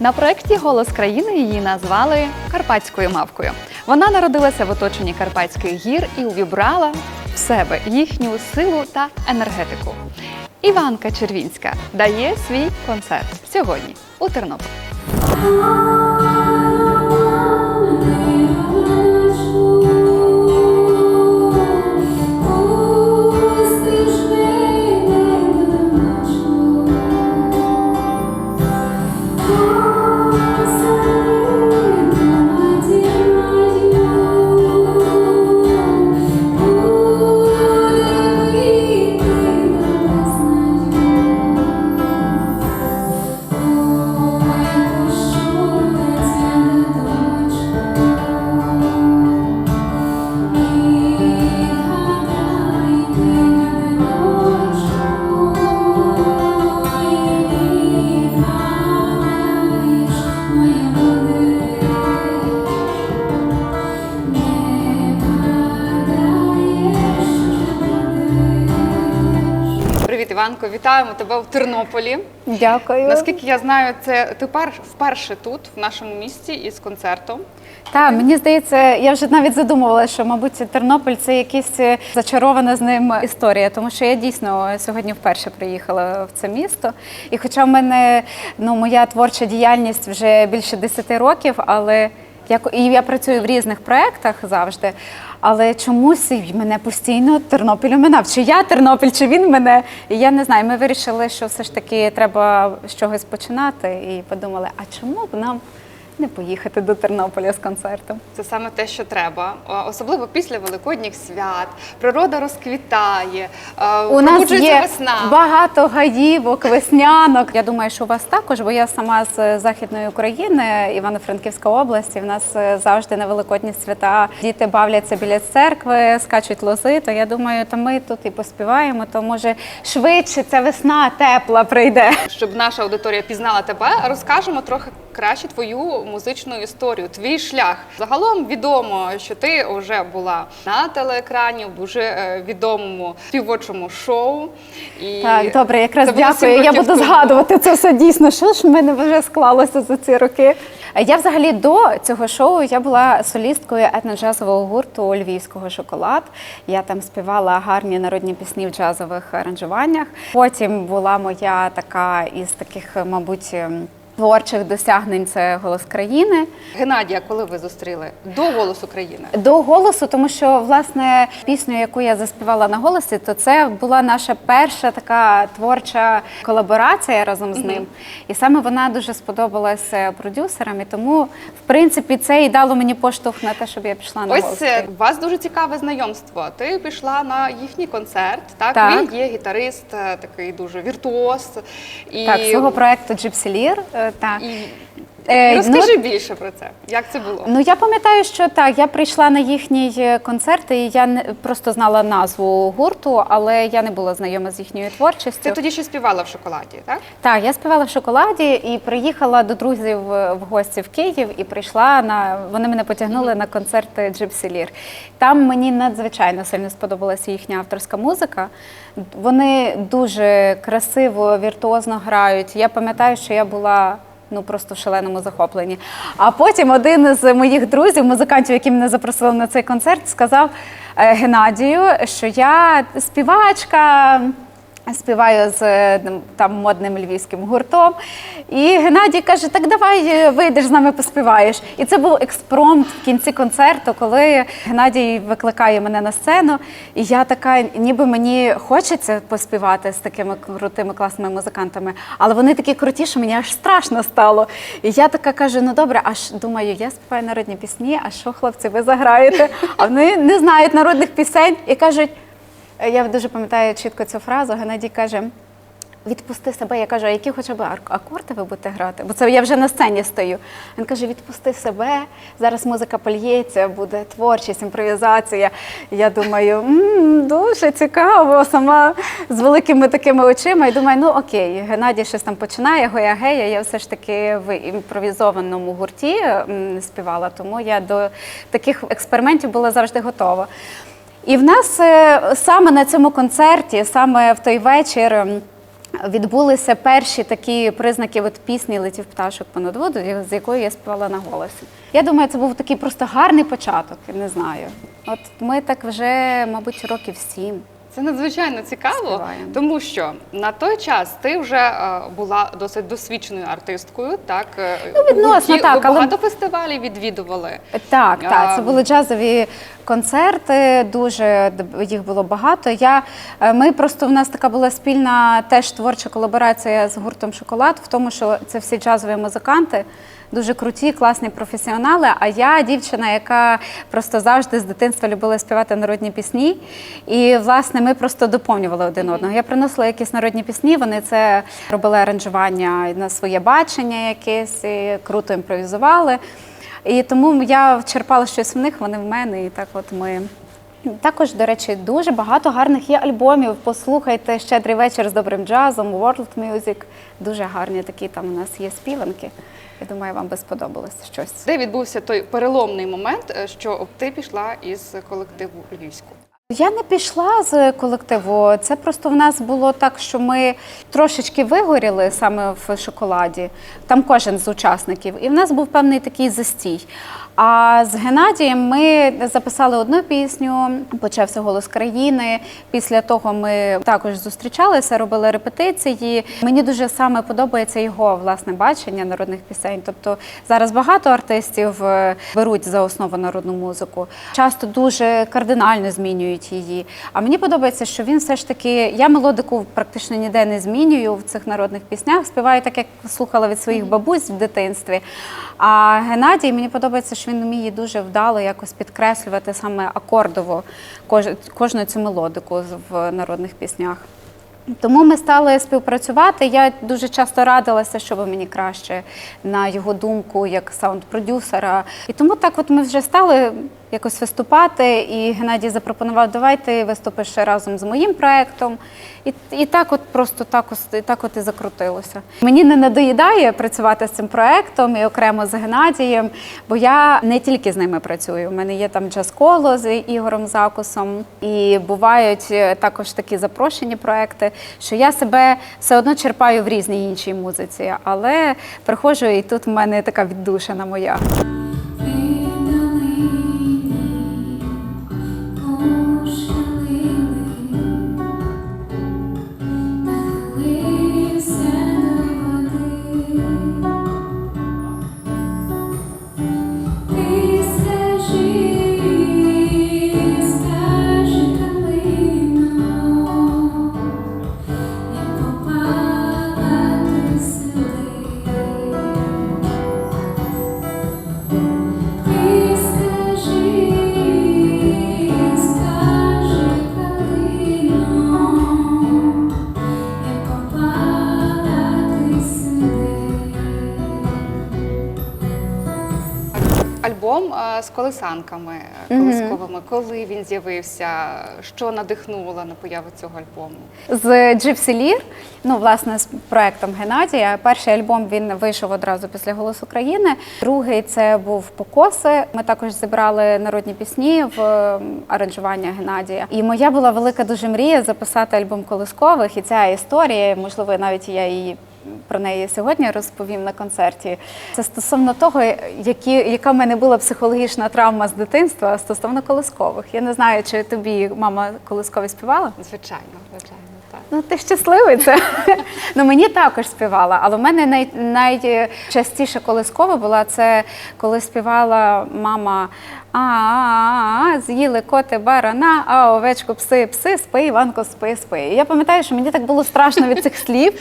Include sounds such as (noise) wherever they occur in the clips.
На проєкті Голос країни її назвали Карпатською мавкою. Вона народилася в оточенні Карпатських гір і увібрала в себе їхню силу та енергетику. Іванка Червінська дає свій концерт сьогодні у Тернополі. Привіт, Іванко! Вітаємо тебе в Тернополі. Дякую. Наскільки я знаю, це ти пер- вперше тут, в нашому місті, із концертом. Так, мені здається, я вже навіть задумувала, що, мабуть, Тернопіль це якась е, зачарована з ним історія, тому що я дійсно сьогодні вперше приїхала в це місто. І хоча в мене ну, моя творча діяльність вже більше 10 років, але як і я працюю в різних проєктах завжди. Але чомусь мене постійно Тернопіль оминав. Чи я Тернопіль, чи він мене. І я не знаю. Ми вирішили, що все ж таки треба з чогось починати. І подумали, а чому б нам не поїхати до Тернополя з концертом? Це саме те, що треба, особливо після великодніх свят. Природа розквітає, е, У нас є весна. багато гаївок, веснянок. Я думаю, що у вас також, бо я сама з західної України, Івано-Франківська область. і В нас е, завжди на великодні свята діти бавляться біля церкви, скачуть лози. То я думаю, то ми тут і поспіваємо. То може швидше ця весна тепла прийде. Щоб наша аудиторія пізнала тебе, розкажемо трохи краще твою музичну історію, твій шлях. Загалом відомо, що ти вже була на телеекрані в дуже е, відомому співочому шоу. І Так, добре, якраз це було сім дякую. Я років буду тому. згадувати це все дійсно. Що ж в мене вже склалося за ці роки? Я взагалі до цього шоу я була солісткою етноджазового гурту Львівського шоколад. Я там співала гарні народні пісні в джазових аранжуваннях. Потім була моя така із таких, мабуть. Творчих досягнень це голос країни. Геннадія, коли ви зустріли до голосу країни? До голосу, тому що власне пісню, яку я заспівала на голосі, то це була наша перша така творча колаборація разом з ним. І саме вона дуже сподобалася продюсерам. І тому, в принципі, це і дало мені поштовх на те, щоб я пішла на голос. Ось е, у вас дуже цікаве знайомство. Ти пішла на їхній концерт. Так, Так. він є гітарист, е, такий дуже віртуоз. І, Так, свого проекту Gypsy Lear, е, Так. і... Е, Розкажи більше про це. Як це було? Ну я пам'ятаю, що так, я прийшла на їхній е, концерт, і я не просто знала назву гурту, але я не була знайома з їхньою творчістю. Ти тоді ще співала в шоколаді, так? Так, я співала в шоколаді і приїхала до друзів е, в гості в Київ і прийшла на вони мене потягнули на концерт Gypsy Lear. Там мені надзвичайно сильно сподобалася їхня авторська музика. Вони дуже красиво, віртуозно грають. Я пам'ятаю, що я була. Ну просто в шаленому захопленні. А потім один з моїх друзів, музикантів, які мене запросили на цей концерт, сказав е, Геннадію, що я співачка. Співаю з е, там модним львівським гуртом. І Геннадій каже: так давай е, вийдеш з нами поспіваєш. І це був експромт в кінці концерту, коли Геннадій викликає мене на сцену. І я така, ніби мені хочеться поспівати з такими крутими класними музикантами, але вони такі круті, що мені аж страшно стало. І я така кажу: ну добре, аж думаю, я співаю народні пісні, а що, хлопці, ви заграєте? А вони не знають народних пісень і кажуть. Я дуже пам'ятаю чітко цю фразу. Геннадій каже: відпусти себе. Я кажу, а які хоча б акорди ви будете грати? Бо це я вже на сцені стою. Він каже: відпусти себе, зараз музика польється, буде творчість, імпровізація. Я думаю, «М, дуже цікаво, сама з великими такими очима. І думаю, ну окей, Геннадій щось там починає, гоя гея. Я все ж таки в імпровізованому гурті співала, тому я до таких експериментів була завжди готова. І в нас е, саме на цьому концерті, саме в той вечір. відбулися перші такі признаки от пісні Летів пташок понад воду, з якою я співала на голосі. Я думаю, це був такий просто гарний початок, не знаю. От ми так вже, мабуть, років сім. Це надзвичайно цікаво, Співаємо. тому що на той час ти вже е, була досить досвідченою артисткою. Так е, Ну, відносно, гурті, так, але- багато фестивалів відвідували. Так, А, так, це були джазові концерти, дуже д- їх було багато. Я, е, ми просто в нас така була спільна теж творча колаборація з гуртом Шоколад, в тому, що це всі джазові музиканти. Дуже круті, класні професіонали. А я дівчина, яка просто завжди з дитинства любила співати народні пісні. І власне ми просто доповнювали один одного. Я приносила якісь народні пісні, вони це робили аранжування на своє бачення якесь, і круто імпровізували. І тому я черпала щось в них, вони в мене, і так от ми. Також, до речі, дуже багато гарних є альбомів. Послухайте щедрий вечір з добрим джазом, World Music. Дуже гарні такі там у нас є співанки. Я думаю, вам би сподобалось щось. Де відбувся той переломний момент, е, що ти пішла із колективу Львівську? Я не пішла з колективу. Це просто в нас було так, що ми трошечки вигоріли саме в шоколаді. Там кожен з учасників, і в нас був певний такий застій. А з Геннадієм ми записали одну пісню, почався голос країни. Після того ми також зустрічалися, робили репетиції. Мені дуже саме подобається його власне бачення народних пісень. Тобто зараз багато артистів е, беруть за основу народну музику, часто дуже кардинально змінюють її. А мені подобається, що він все ж таки, я мелодику практично ніде не змінюю в цих народних піснях. Співаю так, як слухала від своїх бабусь в дитинстві. А Геннадій мені подобається, що він вміє дуже вдало якось підкреслювати саме акордово кожну цю мелодику в народних піснях. Тому ми стали співпрацювати. Я дуже часто радилася, щоб мені краще на його думку, як саунд-продюсера. І тому так, от ми вже стали якось виступати. І Геннадій запропонував, давай ти виступиш разом з моїм проектом. І, і так, от просто так, і так от і закрутилося. Мені не надоїдає працювати з цим проектом і окремо з Геннадієм, бо я не тільки з ними працюю. У мене є там джаз-коло з Ігорем Закусом, і бувають е, також такі запрошені проекти, що я себе все одно черпаю в різній іншій музиці, але приходжу, і тут в мене така віддушина моя. З колесанками е, колисковими. Коли він з'явився? Що надихнуло на появу цього альбому? З Gypsy Lear, ну власне з проектом Геннадія. Перший альбом він вийшов одразу після «Голос України». Другий це був Покоси. Ми також зібрали народні пісні в ем, аранжування Геннадія. І моя була велика дуже мрія записати альбом колискових. І ця історія, можливо, навіть я її. Про неї сьогодні розповім на концерті. Це стосовно того, які, яка в мене була психологічна травма з дитинства стосовно колискових. Я не знаю, чи тобі мама колискові співала? Звичайно, звичайно. Ну, ти щасливий це. (laughs) ну мені також співала, але в мене най, найчастіше колискова була це коли співала мама. А, з'їли коти барана, а овечку пси, пси, спи, Іванко, спи, спи. І я пам'ятаю, що мені так було страшно від цих слів.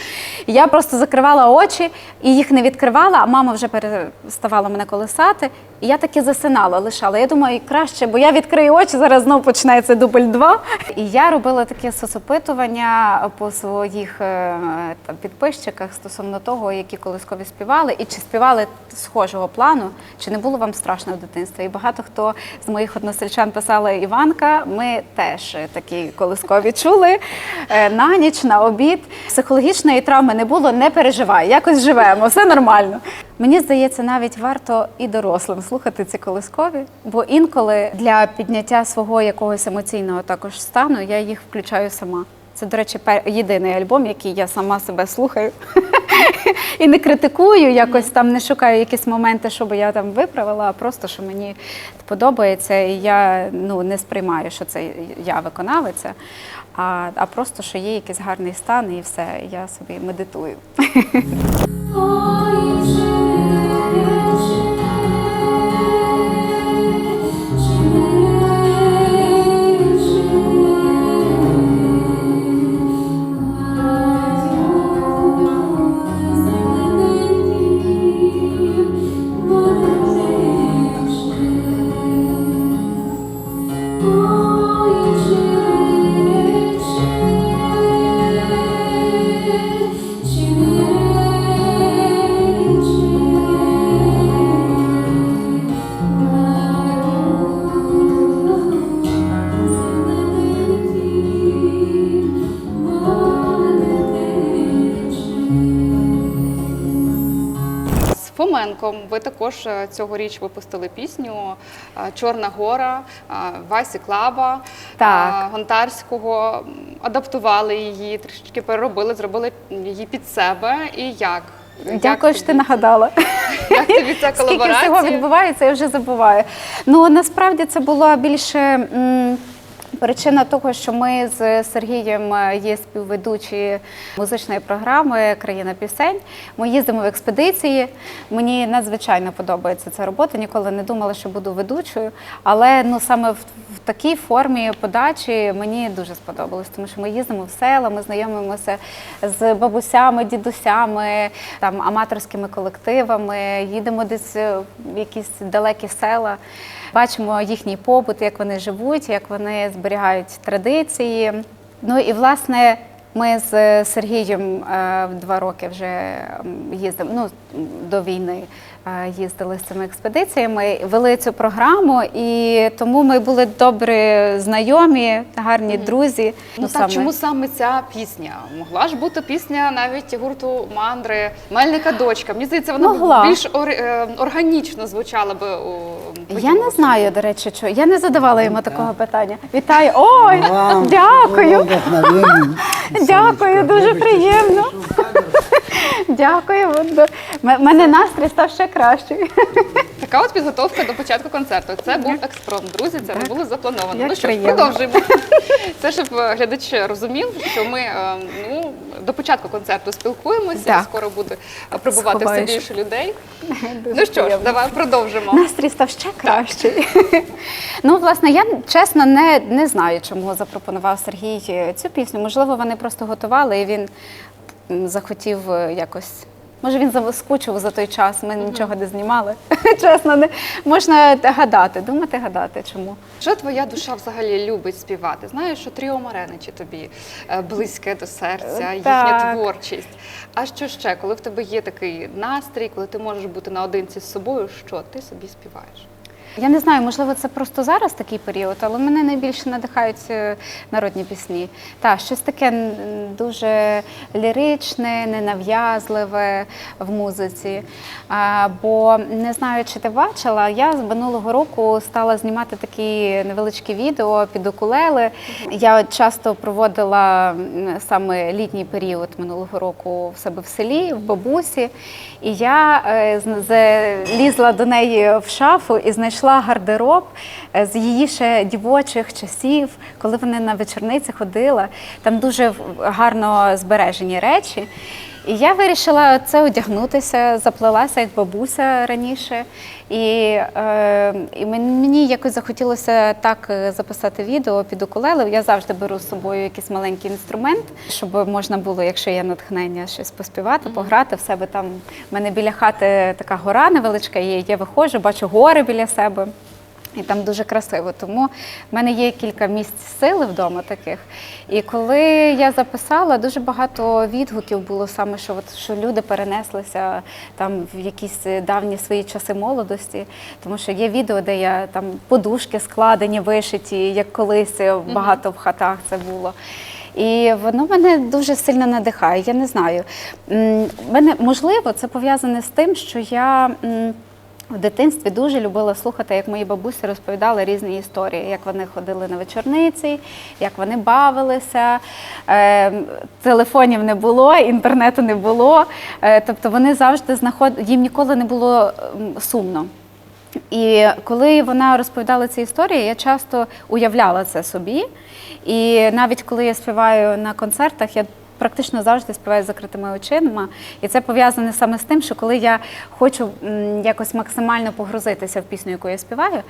Я просто закривала очі і їх не відкривала, а мама вже переставала мене колисати. І я таки засинала, лишала. Я думаю, краще, бо я відкрию очі, зараз знову починається дубль два. І я робила таке соцопитування по своїх е, там, підписчиках стосовно того, які колискові співали, і чи співали схожого плану, чи не було вам страшно в дитинстві. І багато хто з моїх односельчан писали Іванка. Ми теж такі колискові чули е, на ніч, на обід. Психологічної травми не було, не переживай, якось живемо, все нормально. Мені здається, навіть варто і дорослим слухати ці колискові, бо інколи для підняття свого якогось емоційного також стану я їх включаю сама. Це, до речі, єдиний альбом, який я сама себе слухаю (laughs) і не критикую, якось там не шукаю якісь моменти, щоб я там виправила, а просто що мені подобається, і я ну, не сприймаю, що це я виконавиця, а, а просто що є якийсь гарний стан, і все, я собі медитую. Ви також е, цьогоріч випустили пісню е, Чорна гора е, Васі Клаба Так. Гонтарського. Адаптували її, трішечки переробили, зробили її під себе. І як? Дякую, що ти нагадала. (laughs) Як тобі ця (laughs) Скільки всього колаборація? відбувається, я вже забуваю. Ну насправді це було більше. м, Причина того, що ми з Сергієм е, є співведучі музичної програми Країна пісень. Ми їздимо в експедиції. Мені надзвичайно подобається ця робота. Ніколи не думала, що буду ведучою. Але ну саме в, в такій формі подачі мені дуже сподобалось, тому що ми їздимо в села, ми знайомимося з бабусями, дідусями, там аматорськими колективами, їдемо десь в якісь далекі села. Бачимо їхній побут, як вони живуть, як вони зберігають традиції. Ну і власне ми з Сергієм е, два роки вже їздимо. Ну до війни їздили з цими експедиціями, вели цю програму, і тому ми були добре знайомі, гарні друзі. Ну так, саме- чому саме ця пісня? Могла ж бути пісня навіть гурту Мандри, Мельника дочка. Мені здається, вона Могла. більш ор- е, органічно звучала би у Я не знаю, до речі, що я не задавала йому такого питання. Вітаю! Ой, (laughs) дякую! (laughs) Дякую, дуже приємно. (laughs) Дякую. мене настрій став ще кращий. Така от підготовка до початку концерту. Це був експромт, друзі. Це не було заплановано. Як ну що ж, приємно. продовжуємо. Це щоб е, глядач розумів, що ми е, ну до початку концерту спілкуємося. Так. Скоро буде прибувати все Сховаєш. більше людей. Дуже Ну що ж, приємно. давай продовжимо. Настрій став ще кращий. (laughs) ну, власне, я чесно не, не знаю, чому запропонував Сергій е, цю пісню. Можливо, вони просто готували і він м, захотів е, якось. Може, він заскучив за той час, ми нічого не знімали. (laughs) Чесно, не можна гадати, думати, гадати, чому. Що твоя душа взагалі любить співати? Знаєш, що Тріо Мареничі тобі е, близьке до серця, їхня Так. творчість. А що ще, коли в тебе є такий настрій, коли ти можеш бути наодинці з собою, що ти собі співаєш? Я не знаю, можливо, це просто зараз такий період, але мене найбільше надихають е, народні пісні. Та щось таке дуже ліричне, ненав'язливе в музиці. А, бо не знаю, чи ти бачила, я з минулого року стала знімати такі невеличкі відео під укулели. Я часто проводила саме літній період минулого року в себе в селі, в бабусі. І я е, лізла до неї в шафу і знайшла гардероб е, з її ще дівочих часів, коли вона на вечорниці ходила. Там дуже гарно збережені речі. І я вирішила це одягнутися, заплелася як бабуся раніше. І, е, і мені якось захотілося так е, записати відео під укулеле. Я завжди беру з собою якийсь маленький інструмент, щоб можна було, якщо є натхнення, щось поспівати, пограти в себе. Там в мене біля хати така гора невеличка є. Я виходжу, бачу гори біля себе. І там дуже красиво. Тому в мене є кілька місць сили вдома таких. І коли я записала, дуже багато відгуків було саме, що от що люди перенеслися там в якісь давні свої часи молодості. Тому що є відео, де я там подушки складені, вишиті, як колись багато в хатах це було. І воно мене дуже сильно надихає. Я не знаю. Мене можливо це пов'язане з тим, що я. В дитинстві дуже любила слухати, як мої бабусі розповідали різні історії, як вони ходили на вечорниці, як вони бавилися. Е, телефонів не було, інтернету не було. Е, тобто вони завжди знаходили, їм ніколи не було сумно. І коли вона розповідала ці історії, я часто уявляла це собі. І навіть коли я співаю на концертах, я практично завжди співаю з закритими очима. І це пов'язане саме з тим, що коли я хочу якось максимально погрузитися в пісню, яку я співаю,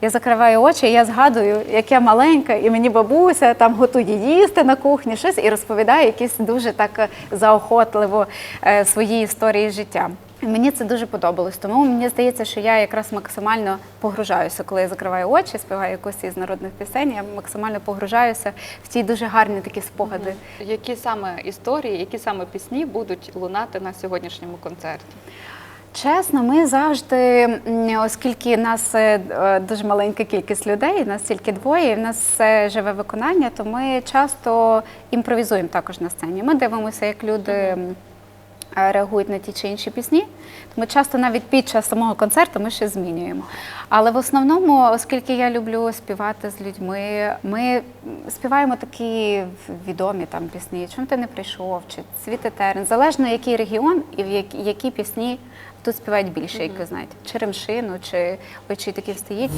я закриваю очі, і я згадую, як я маленька, і мені бабуся там готує їсти на кухні, щось і розповідає якісь дуже так е, заохотливо е, свої історії життя. Мені це дуже подобалось, тому мені здається, що я якраз максимально погружаюся, коли я закриваю очі, співаю якусь із народних пісень. Я максимально погружаюся в ті дуже гарні такі спогади. Які саме історії, які саме пісні будуть лунати на сьогоднішньому концерті? Чесно, ми завжди, оскільки нас е, е, дуже маленька кількість людей, нас тільки двоє, і в нас все живе виконання, то ми часто імпровізуємо також на сцені. Ми дивимося, як люди. е, Реагують на ті чи інші пісні, тому часто навіть під час самого концерту ми ще змінюємо. Але в основному, оскільки я люблю співати з людьми, ми співаємо такі відомі там пісні, чому ти не прийшов, чи цвіти терен, залежно який регіон і в які, які пісні тут співають більше, як ви знаєте, чи ремшину, чи ой, чи такі встоїть.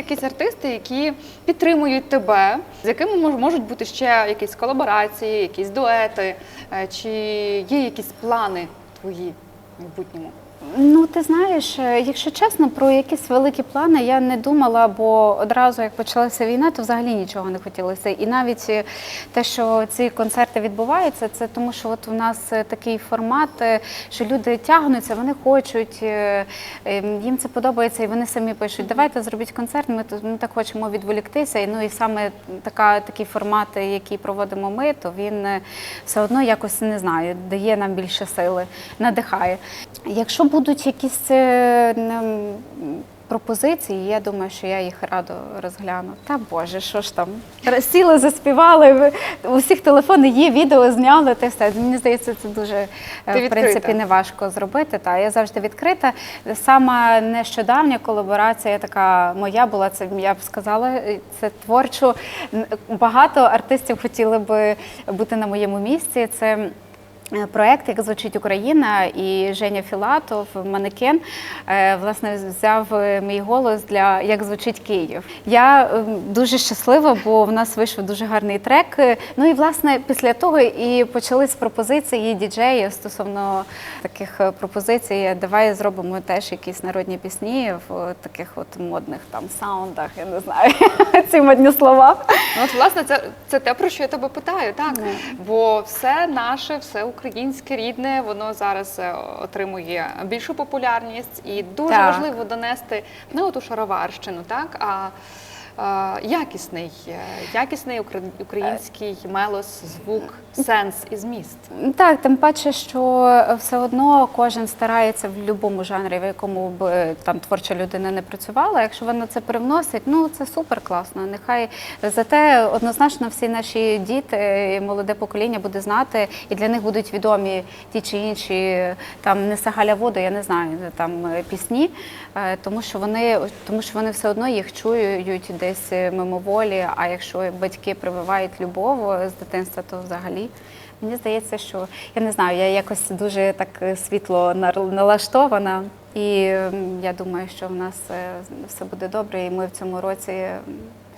Якісь артисти, які підтримують тебе, з якими можуть бути ще якісь колаборації, якісь дуети, е, чи є якісь плани твої в майбутньому? Ну, ти знаєш, е, якщо чесно, про якісь великі плани я не думала, бо одразу як почалася війна, то взагалі нічого не хотілося. І навіть е, те, що ці концерти відбуваються, це тому, що от у нас е, такий формат, що люди тягнуться, вони хочуть, е, е, їм це подобається, і вони самі пишуть, давайте зробіть концерт. Ми ми так хочемо відволіктися. І ну і саме така такий формат, який проводимо ми, то він все одно якось не знаю, дає нам більше сили, надихає. Якщо будуть якісь е, пропозиції, я думаю, що я їх радо розгляну. Та Боже, що ж там? Сіли, заспівали, у всіх телефони є, відео зняли, те все. Мені здається, це дуже е, в принципі неважко зробити. Та я завжди відкрита. Сама нещодавня колаборація така моя була. Це я б сказала, е, це творчо. Багато артистів хотіли би бути на моєму місці. Це Проект, як звучить Україна, і Женя Філатов, манекен, е, власне, взяв е, мій голос для як звучить Київ. Я е, дуже щаслива, бо в нас вийшов дуже гарний трек. Е, Ну і власне після того і почались пропозиції діджеї стосовно таких е, пропозицій. Давай зробимо теж якісь народні пісні в таких от модних там саундах. Я не знаю (laughs) ці модні слова. Ну, от, власне, це, це те, про що я тебе питаю, так? Бо все наше, все українське, рідне, воно зараз е, отримує більшу популярність і дуже Так. важливо донести не оту шароварщину, так, а якісний, е, якісний укра- український мелос, звук, сенс і зміст. Так, тим паче, що все одно кожен старається в будь-якому жанрі, в якому б е, там творча людина не працювала. Якщо вона це привносить, ну це супер класно. Нехай зате однозначно всі наші діти, і молоде покоління буде знати, і для них будуть відомі ті чи інші там не Сагаля воду, я не знаю, там е, пісні, е, тому що вони тому що вони все одно їх чують десь е, мимоволі. А якщо батьки прививають любов е, з дитинства, то взагалі. Мені здається, що я не знаю, я якось дуже так е, світло налаштована, і я думаю, що в нас все буде добре, і ми в цьому році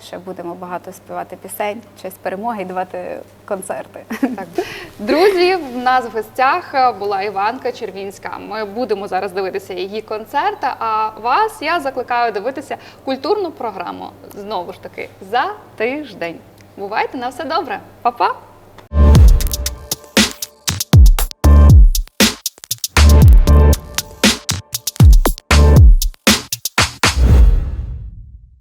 ще будемо багато співати пісень, честь перемоги і давати концерти. Так. Друзі, в нас в гостях була Іванка Червінська. Ми будемо зараз дивитися її концерт. А вас я закликаю дивитися культурну програму знову ж таки за тиждень. Бувайте на все добре, Па-па!